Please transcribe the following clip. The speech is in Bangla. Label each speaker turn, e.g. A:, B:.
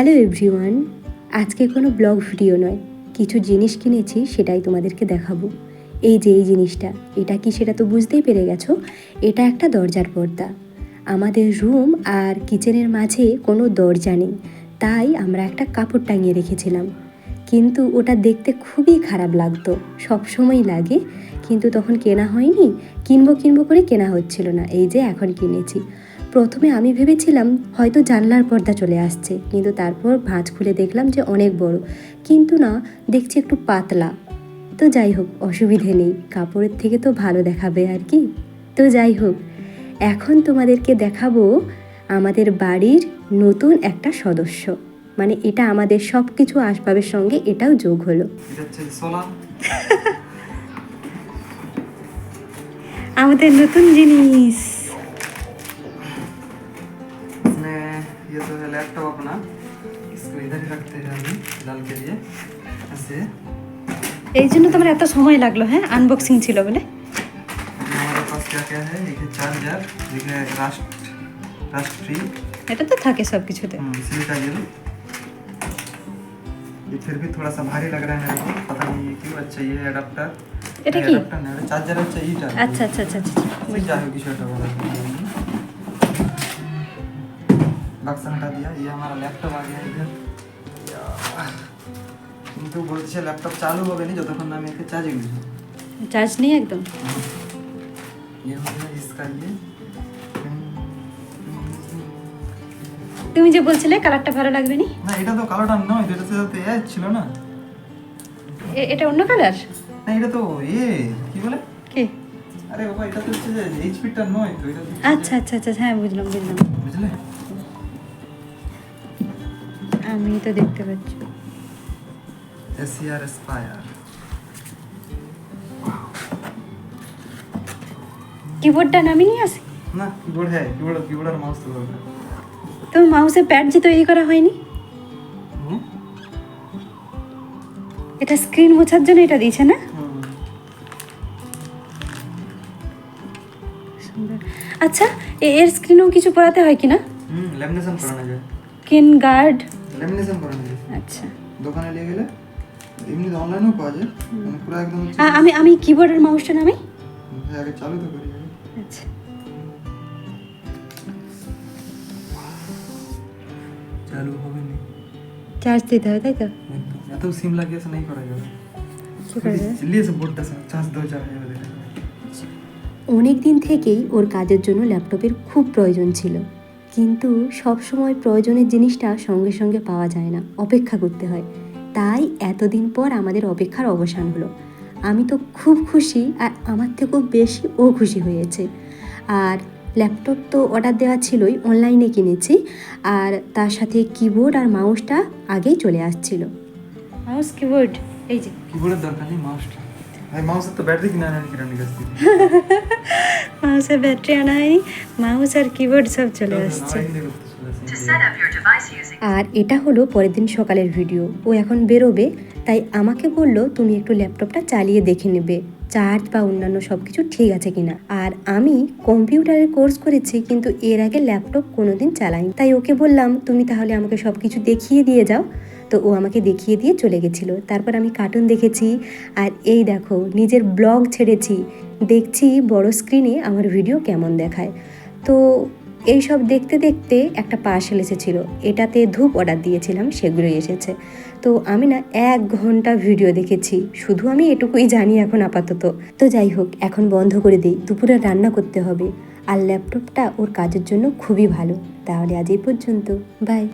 A: হ্যালো এভরিওয়ান, আজকে কোনো ব্লগ ভিডিও নয়, কিছু জিনিস কিনেছি সেটাই তোমাদেরকে দেখাবো। এই যে এই জিনিসটা, এটা কি সেটা তো বুঝতেই পেরে গেছো? এটা একটা দরজার পর্দা। আমাদের রুম আর কিচেনের মাঝে কোনো দরজা নেই, তাই আমরা একটা কাপড় টাঙিয়ে রেখেছিলাম। কিন্তু ওটা দেখতে খুবই খারাপ লাগতো সবসময় লাগে, কিন্তু তখন কেনা হয়নি, কিনবো কিনবো করে কেনা হচ্ছিল না, এই যে এখন কিনেছি। প্রথমে আমি ভেবেছিলাম হয়তো জানলার পর্দা চলে আসছে কিন্তু তারপর ভাঁজ খুলে দেখলাম যে অনেক বড়। কিন্তু না দেখছি একটু পাতলা। তো যাই হোক অসুবিধে নেই। কাপড়ের থেকে তো ভালো দেখাবে আর কি। তো যাই হোক এখন তোমাদেরকে দেখাবো আমাদের বাড়ির নতুন একটা সদস্য। মানে এটা আমাদের সব কিছু আসবাবের সঙ্গে এটাও যোগ হলো। আমাদের নতুন জিনিস।
B: ये तो है लैपटॉप अपना इसको इधर ही रखते हैं अभी डाल के लिए ऐसे
A: এই জন্য তোমার এত সময় লাগলো হ্যাঁ আনবক্সিং ছিল বলে
B: अभी हमारे पास क्या क्या है एक है चार्जर एक है रास्ट रास्ट फ्री
A: এটা তো থাকে সব কিছুতে
B: इसलिए का ये लो। ये फिर भी थोड़ा सा भारी लग रहा है मेरे को पता नहीं ये क्यों अच्छा ये अडाप्टर
A: এটা কি?
B: চার্জার হচ্ছে এইটা
A: আচ্ছা আচ্ছা আচ্ছা আচ্ছা
B: ওই যাই হোক কিছু একটা বলা बक्सा हटा दिया ये हमारा लैपटॉप आ गया इधर কিন্তু বলছে ল্যাপটপ চালু হবে না যতক্ষণ না আমি একে চার্জে গেছি
A: চার্জ নেই একদম
B: ये हो गया इसका ये
A: তুমি যে বলছিলে কালারটা ভালো লাগবে নি
B: না এটা তো কালোটা নয় এটা তো সাথে এ ছিল না
A: এ- এটা অন্য কালার
B: না এটা তো এ কি বলে
A: কি
B: আরে বাবা এটা তো হচ্ছে যে এইচপিটা নয় তো এটা তো হচ্ছে
A: আচ্ছা আচ্ছা আচ্ছা হ্যাঁ বুঝলাম বুঝলাম
B: যে- বুঝলে
A: আমি তো দেখতে পাচ্ছি।
B: এসিআর এসপায়ার
A: কিবোর্ডটা নামিয়ে নিয়ে আসি
B: না কিবোর্ড হ্যাঁ কিবোর্ড কিবোর্ড আর মাউস তো দরকার
A: তো মাউসের প্যাড যে তৈরি করা হয়নি? এটা স্ক্রিন মোছার জন্য এটা দিয়েছে না? আচ্ছা এর স্ক্রিনেও কিছু পড়াতে হয় কি না?
B: হুম ল্যামিনেশন করানো যায়।
A: স্ক্রিন গার্ড
B: ল্যামিনেশন করা নেই
A: আচ্ছা।
B: দোকানে নিয়ে গেলে এমনি অনলাইনেও পাওয়া যায় মানে পুরো একদম
A: আমি আমি কিবোর্ডের মাউসটা
B: নামাই? আগে চালু তো করি
A: আচ্ছা।
B: চালু হবে না।
A: চার্জ দিতে হবে তাই তো?
B: এত সিম লাগিয়েছে নাই করা যাবে।
A: অনেক দিন থেকেই ওর কাজের জন্য ল্যাপটপের খুব প্রয়োজন ছিল। কিন্তু সব সময় প্রয়োজনের জিনিসটা সঙ্গে সঙ্গে পাওয়া যায় না অপেক্ষা করতে হয়। তাই এতদিন পর আমাদের অপেক্ষার অবসান হলো। আমি তো খুব খুশি আর আমার থেকেও বেশি ও খুশি হয়েছে। আর ল্যাপটপ তো অর্ডার দেওয়া ছিলই অনলাইনে কিনেছি। আর তার সাথে কিবোর্ড আর মাউসটা আগেই চলে আসছিল। মাউস কিবোর্ড এই যে।
B: কিবোর্ডের দরকার নেই মাউসটা মাউসের তো ব্যাটারি কিনা আনি কিনা নিকাশ
A: মাউসের ব্যাটারি আনা হয়নি মাউস আর কিবোর্ড সব চলে আসছে আর এটা হলো পরের দিন সকালের ভিডিও ও এখন বেরোবে তাই আমাকে বলল তুমি একটু ল্যাপটপটা চালিয়ে দেখে নেবে। চার্জ বা অন্যান্য সব কিছু ঠিক আছে কিনা? আর আমি কম্পিউটারের কোর্স করেছি কিন্তু এর আগে ল্যাপটপ কোনোদিন চালাইনি। তাই ওকে বললাম তুমি তাহলে আমাকে সব কিছু দেখিয়ে দিয়ে যাও। তো ও আমাকে দেখিয়ে দিয়ে চলে গেছিল। তারপর আমি কার্টুন দেখেছি আর এই দেখো, নিজের ব্লগ ছেড়েছি। দেখছি বড় স্ক্রিনে আমার ভিডিও কেমন দেখায়। তো এই সব দেখতে দেখতে একটা পার্সেল এসেছিল। এটাতে ধূপ অর্ডার দিয়েছিলাম, সেগুলোই এসেছে। তো আমি না এক ঘণ্টা ভিডিও দেখেছি। শুধু আমি এটুকুই জানি এখন আপাতত। তো যাই হোক, এখন বন্ধ করে দিই। দুপুরে রান্না করতে হবে। আর ল্যাপটপটা ওর কাজের জন্য খুবই ভালো। তাহলে আজ এই পর্যন্ত। বাই